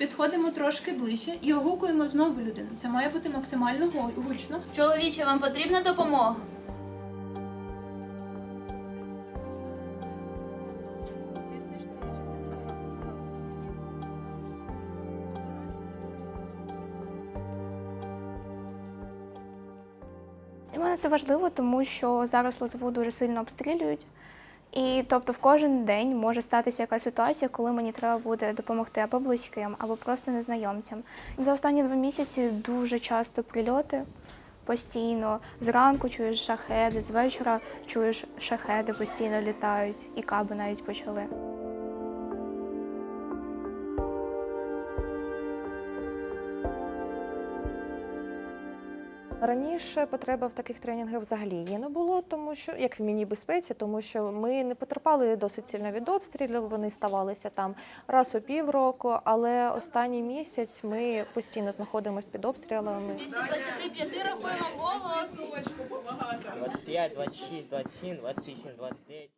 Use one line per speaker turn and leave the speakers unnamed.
Підходимо трошки ближче і огукуємо знову людину. Це має бути максимально гучно.
Чоловіче, вам потрібна допомога?
Для мене це важливо, тому що зараз Лозову дуже сильно обстрілюють. І тобто в кожен день може статися якась ситуація, коли мені треба буде допомогти або близьким, або просто незнайомцям. За останні два місяці дуже часто прильоти постійно. Зранку чуєш шахеди, з вечора чуєш шахеди постійно літають, і каби навіть почали.
Раніше потреба в таких тренінгах взагалі її не було, тому що як в міні безпеці, тому що ми не потерпали досить сильно від обстрілів. Вони ставалися там раз у півроку, але останній місяць ми постійно знаходимося під обстрілами.
Більше 25 рахуємо голос.
25, 26, 27, 28, 29.